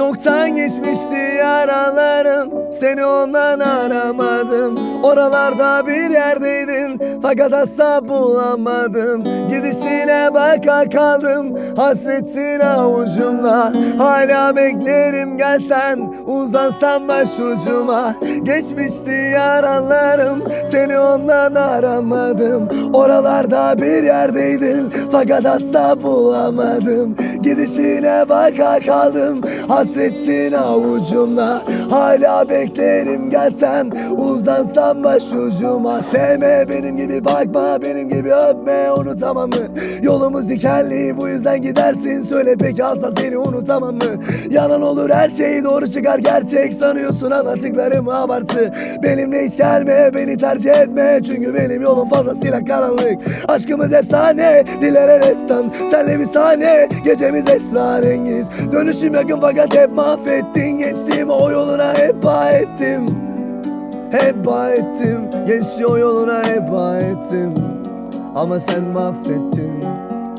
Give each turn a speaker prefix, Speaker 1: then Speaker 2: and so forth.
Speaker 1: Çoktan geçmişti yaralarım. Seni ondan aramadım. Oralarda bir yerdeydin. Fakat asla bulamadım. Gidişine baka kaldım. Hasretin avucumda. Hala beklerim gelsen. Uzansan başucuma Geçmişti yaralarım. Seni ondan aramadım. Oralarda bir yerdeydin. Fakat asla bulamadım. Gidişine baka kaldım Hasretin avucumda. Hala beklerim gelsen Uzansan başucuma Sevme benim gibi bakma Benim gibi. Öpme unutamam mı? Yolumuz dikenli bu yüzden gidersin. Söyle peki asla seni unutamam mı? Yalan olur her şey doğru çıkar. Gerçek Sanıyorsun anlattıklarımı abartı. Benimle hiç gelme beni tercih etme. Çünkü benim yolum fazlasıyla karanlık. Aşkımız efsane dillere destan. Senle bir sahne gecemiz esrarengiz. Dönüşüm yakın fakat hep mahvettin Gençliğimi o yoluna heba ettim. Heba ettim Gençliği o yoluna heba ettim. Ama sen mahvettin